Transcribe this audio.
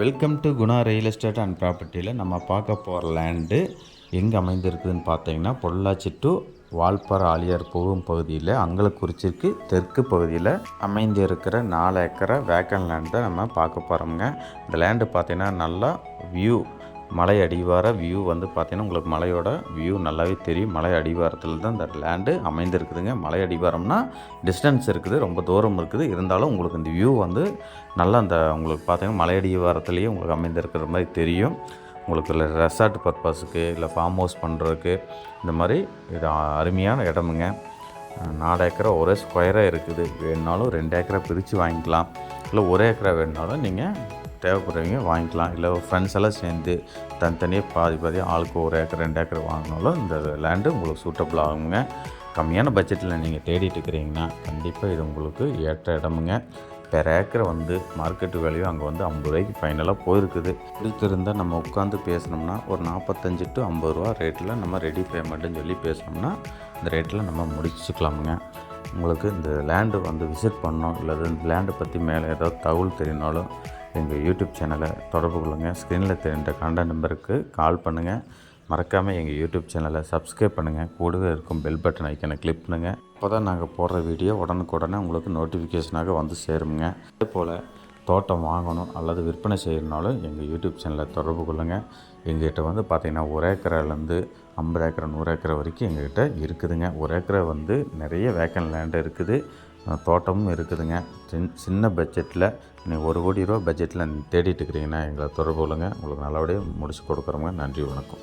Welcome to Guna real estate and ப்ராப்பர்ட்டியில் நம்ம பார்க்க போகிற லேண்டு எங்கே அமைந்திருக்குதுன்னு பார்த்தீங்கன்னா பொள்ளாச்சி டு வால்பாறை ஆலியார் போகும் பகுதியில் அங்கலக்குறிச்சிக்கு தெற்கு பகுதியில் அமைந்து இருக்கிற நாலு ஏக்கரை வேக்கன் லேண்ட் தான் நம்ம பார்க்க போகிறோம்ங்க இந்த லேண்டு பார்த்திங்கன்னா நல்லா வியூ மலை அடிவார வியூ வந்து பார்த்திங்கன்னா உங்களுக்கு மலையோட வியூ நல்லாவே தெரியும். மலை அடிவாரத்தில் தான் இந்த லேண்டு அமைந்திருக்குதுங்க. மலை அடிவாரம்னா டிஸ்டன்ஸ் இருக்குது ரொம்ப தூரம் இருக்குது. இருந்தாலும் உங்களுக்கு இந்த வியூ வந்து நல்லா அந்த உங்களுக்கு பார்த்திங்கன்னா மலை அடிவாரத்துலேயே உங்களுக்கு அமைந்திருக்கிற மாதிரி தெரியும். உங்களுக்கு இல்லை ரெசார்ட் பர்பஸுக்கு இல்லை ஃபார்ம் ஹவுஸ் பண்ணுறதுக்கு இந்த மாதிரி இது அருமையான இடமுங்க. நாலு ஏக்கரா ஒரே ஸ்கொயராக இருக்குது. வேணுனாலும் ரெண்டு ஏக்கரா பிரித்து வாங்கிக்கலாம். இல்லை ஒரே ஏக்கரா வேணுனாலும் நீங்கள் தேவைப்படுறவங்க வாங்கிக்கலாம். இல்லை ஃப்ரெண்ட்ஸ் எல்லாம் சேர்ந்து தனித்தனியாக பாதி பாதி ஆளுக்கு ஒரு ஏக்கர் ரெண்டு ஏக்கர் வாங்கினாலும் இந்த லேண்டு உங்களுக்கு சூட்டபிள் ஆகுங்க. கம்மியான பட்ஜெட்டில் நீங்கள் தேடிட்டு இருக்கிறீங்கன்னா கண்டிப்பாக இது உங்களுக்கு ஏற்ற இடமுங்க. பெர் ஏக்கரை வந்து மார்க்கெட்டு வேல்யூ அங்கே வந்து ஐம்பது ரூபாய்க்கு ஃபைனலாக போயிருக்குது. பிடித்திருந்தால் நம்ம உட்காந்து பேசினோம்னா ஒரு நாற்பத்தஞ்சு டு ஐம்பது ரூபா ரேட்டில் நம்ம ரெடி பேமெண்ட்டுன்னு சொல்லி பேசினோம்னா இந்த ரேட்டில் நம்ம முடிச்சுக்கலாமுங்க. உங்களுக்கு இந்த லேண்டு வந்து விசிட் பண்ணோம் இல்லை இந்த லேண்டை பற்றி மேலே ஏதாவது தகவல் தெரியினாலும் எங்கள் யூடியூப் சேனலை தொடர்பு கொள்ளுங்கள் ஸ்க்ரீனில் தெரிந்த காண்டாக்ட் நம்பருக்கு கால் பண்ணுங்கள் மறக்காமல் எங்கள் யூடியூப் சேனலை சப்ஸ்கிரைப் பண்ணுங்கள் கூடவே இருக்கும் பெல் பட்டன் ஐக்கனை கிளிக் பண்ணுங்கள் அப்போ தான் நாங்கள் போடுற வீடியோ உடனுக்குடனே உங்களுக்கு நோட்டிஃபிகேஷனாக வந்து சேருங்க. அதே போல் தோட்டம் வாங்கணும் அல்லது விற்பனை செய்யணுனாலும் எங்கள் யூடியூப் சேனலை தொடர்பு கொள்ளுங்கள் எங்ககிட்ட வந்து பார்த்திங்கன்னா ஒரு ஏக்கராலேருந்து ஐம்பது ஏக்கரை நூறு ஏக்கரை வரைக்கும் எங்கள்கிட்ட இருக்குதுங்க. ஒரு ஏக்கரை வந்து நிறைய வேக்கன் லேண்டு இருக்குது. தோட்டமும் இருக்குதுங்க. சின் சின்ன பட்ஜெட்டில் நீங்கள் ஒரு கோடி ரூபா பட்ஜெட்டில் தேடிட்டு இருக்கிறீங்கன்னா எங்களை தொடர்பு கொள்ளுங்கள் உங்களுக்கு நல்லபடியாக முடிச்சு கொடுக்குறோங்க நன்றி வணக்கம்.